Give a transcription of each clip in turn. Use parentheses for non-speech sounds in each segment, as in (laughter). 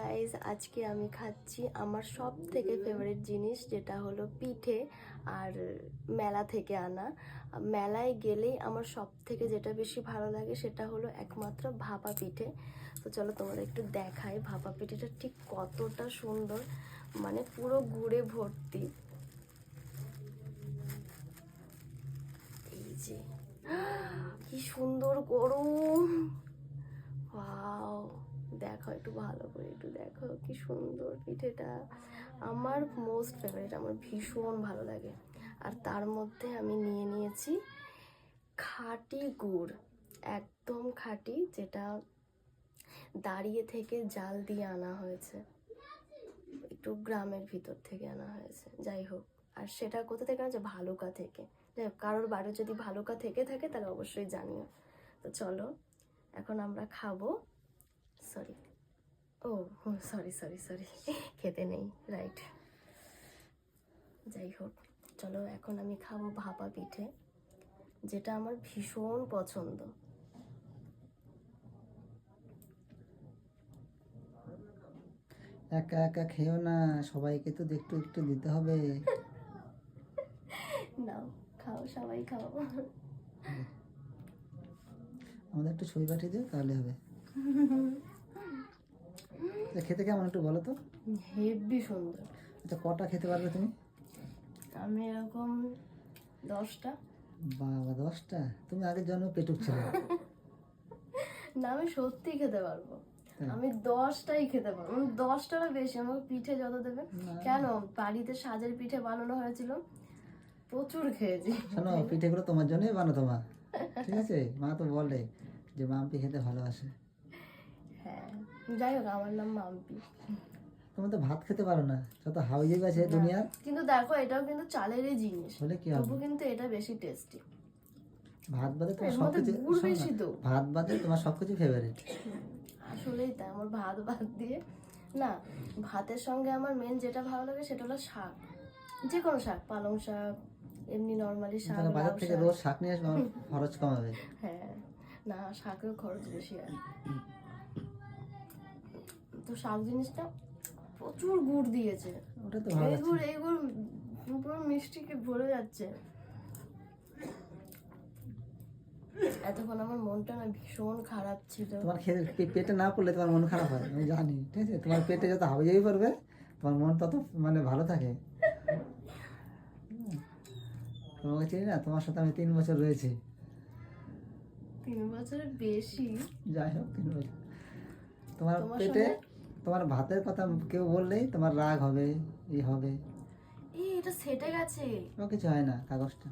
Guys আজকে আমি খাচ্ছি আমার সব থেকে ফেভারিট জিনিস, যেটা হলো পিঠে আর মেলা থেকে আনা। মেলায় গেলেই আমার সব থেকে যেটা বেশি ভালো লাগে সেটা হলো একমাত্র ভাপা পিঠে। তো চলো তোমাদের একটু দেখাই ভাপা পিঠেটা ঠিক কতটা সুন্দর মানে পুরো গুড়ে ভর্তি। এই যে, কি সুন্দর গরম! দেখো একটু ভালো করে একটু দেখো কি সুন্দর পিঠেটা। আমার মোস্ট ফেভারিট আমার ভীষণ ভালো লাগে। আর তার মধ্যে আমি নিয়ে নিয়েছি খাঁটি গুড়, একদম খাঁটি, যেটা দাঁড়িয়ে থেকে জাল দিয়ে আনা হয়েছে। একটু গ্রামের ভিতর থেকে আনা হয়েছে, যাই হোক। আর সেটা কোথা থেকে আনা ভালুকা থেকে। যাই হোক, কারোর বাড়ি যদি ভালুকা থেকে থাকে, তাহলে অবশ্যই জানিও। তো চলো, এখন আমরা খাব সরি ও সরি সরি সরি খেতে নেই রাইট যাই হোক চলো এখন আমি খাব ভাপা পিঠে যেটা আমার ভীষণ পছন্দ। একা একা খেও না সবাইকে তো একটু একটু দিতে হবে। (laughs) নাও খাও সবাই খাও। আমাদের একটু ছবি পাঠিয়ে দিও তাহলে হবে। (laughs) খেতে কেমন একটু বলো তো? হেভি সুন্দর। আচ্ছা কটা খেতে পারবে তুমি? আমি এরকম দশটা। বাবা দশটা? তুমি আগের জন্ম পেটুক ছিলে না আমি সত্যি খেতে পারব। আমি দশটাই খেতে পারব। আমি দশটারও বেশি আমাকে পিঠে যত দেবে। কেন? বাড়িতে সাজের পিঠে বানানো হয়েছিল। প্রচুর খেয়েছি। শোনো পিঠেগুলো তোমার জন্যই বানাতো মা ঠিক আছে? মা তো বলে যে মাম্পি খেতে ভালোবাসে। যাই হোক আমার নাম মাম্পি। তুমি তো ভাত খেতে পারো না যত হাউজি আছে দুনিয়ার। কিন্তু দেখো এটাও কিন্তু চালেরই জিনিস। হলে কি তবু হবে কিন্তু এটা বেশি টেস্টি ভাত বাদে তোমার না, বেশি তো। ভাত বাদে তোমার সবকিছু ফেভারিট আসলেই তাই আমার ভাত ভাত দিয়ে। না ভাতের সঙ্গে আমার মেন যেটা ভালো লাগে সেটা হলো শাক। যে কোনো শাক পালং শাক এমনি নর্মালি শাক বাজার থেকে। রোজ শাক নিয়ে আসবে খরচ কমাবে। হ্যাঁ না শাকের খরচ বেশি আর তো শাক জিনিসটা প্রচুর গুড় দিয়েছে। ওটা তো এই গুড় এই গুড় পুরো মিষ্টিকে ভরে যাচ্ছে। এতক্ষণ আমার মনটা না ভীষণ খারাপ ছিল। তোমার খেতে পেটে না পড়লে তোমার মন খারাপ হয় আমি জানি ঠিক আছে? তোমার পেটে যত হাবিজাবি পড়বে তোমার মন তত মানে ভালো থাকে। তোমাকে চিনি না? তোমার সাথে আমি তিন বছর রয়েছি। তিন বছরের বেশি? যাই হোক তিন বছর। তোমার পেটে তোমার ভাতের কথা কেউ বললেই তোমার রাগ হবে ই হবে। এই এটা সেটে গেছে। ও কিছু হয় না কাগজটা।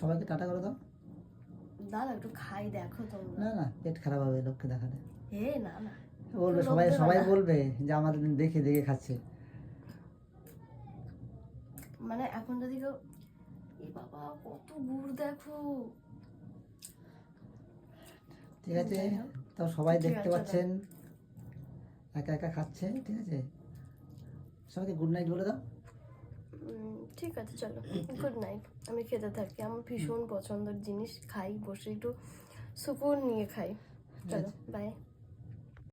সবাইকে টাটা করে দাও। দাদা একটু খাই দেখো তোমরা না না পেট খারাপ হবে লোককে দেখালে। এ না না। বলবে সবাই সবাই বলবে যে আমাদের দেখে দেখে খাচ্ছে। মানে এখন যদি কেউ এ বাবা কত গুড় দেখো। ঠিক আছে? তো সবাই দেখতে পাচ্ছেন। একা একা খাচ্ছে ঠিক আছে? সবাইকে গুড নাইট বলে দাও। ঠিক আছে চলো। গুড নাইট আমি খেতে থাকি। আমার ভীষণ পছন্দের জিনিস। খাই বসে একটু সুকুন নিয়ে খাই। চলো বাই